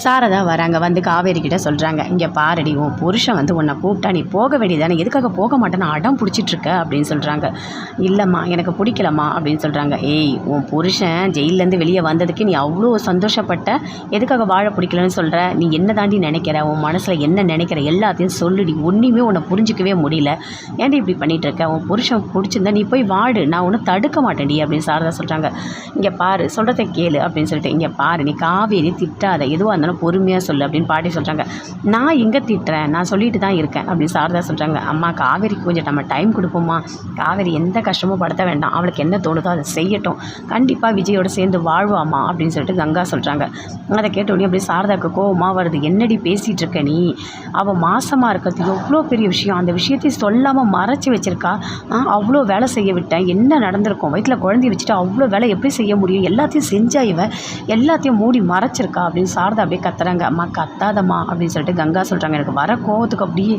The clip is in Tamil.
சாரதா வராங்க. வந்து காவேரி கிட்ட சொல்கிறாங்க இங்கே பாரடி உன் புருஷன் வந்து உன்னை கூப்பிட்டா நீ போக வேண்டியதானே எதுக்காக போக மாட்டேன்னு அடம் பிடிச்சிட்ருக்க? அப்படின்னு சொல்கிறாங்க இல்லைம்மா எனக்கு பிடிக்கலம்மா. அப்படின்னு சொல்கிறாங்க ஏய் உன் புருஷன் ஜெயிலேருந்து வெளியே வந்ததுக்கு நீ அவ்வளோ சந்தோஷப்பட்ட எதுக்காக வாழ பிடிக்கலன்னு சொல்கிற நீ என்ன தாண்டி நினைக்கிற? உன் மனசில் என்ன நினைக்கிற? எல்லாத்தையும் சொல்லுடி. ஒன்றையுமே உன்னை புரிஞ்சிக்கவே முடியல. ஏன்டி இப்படி பண்ணிட்டு உன் புருஷன் பிடிச்சிருந்தா நீ போய் வாடு. நான் ஒன்றும் தடுக்க மாட்டேன்டி. அப்படின்னு சாரதா சொல்கிறாங்க இங்கே பாரு சொல்கிறத கேளு. அப்படின்னு சொல்லிட்டு இங்கே பாரு நீ காவேரி திட்டாத. எதுவாக இருந்தாலும் பொறுமையாக சொல்லு அப்படின்னு பாட்டி சொல்கிறாங்க நான் எங்கே திட்டுறேன்? நான் சொல்லிட்டு தான் இருக்கேன் அப்படின்னு சாரதா சொல்கிறாங்க அம்மா காவேரிக்கு கொஞ்சம் நம்ம டைம் கொடுப்போம்மா காவேரி எந்த கஷ்டமும் படுத்த வேண்டாம். அவளுக்கு என்ன தோணுதோ அதை செய்யட்டும். கண்டிப்பாக விஜயோட சேர்ந்து வாழ்வாம்மா அப்படின்னு சொல்லிட்டு கங்கா சொல்கிறாங்க அதை கேட்ட உடனே அப்படியே சாரதாக்கு கோவமாக வருது. என்னடி பேசிகிட்டு இருக்க நீ? அவள் மாசமாக இருக்கிறது எவ்வளோ பெரிய விஷயம். அந்த விஷயத்தையும் சொல்லாமல் மறைச்சி வச்சிருக்கா. ஆ, அவ்வளோ வேலை செய்ய விட்டேன். என்ன நடந்திருக்கும்? வயிற்றில் குழந்தைய வச்சுட்டு அவ்வளோ வேலை எப்படி செய்ய முடியும்? எல்லாத்தையும் செஞ்சா இவ எல்லாத்தையும் மூடி மறைச்சிருக்கா அப்படின்னு சாரதா அப்படியே கத்துறாங்க. அம்மா கத்தாதம்மா அப்படின்னு சொல்லிட்டு கங்கா சொல்கிறாங்க எனக்கு வர கோவத்துக்கு அப்படியே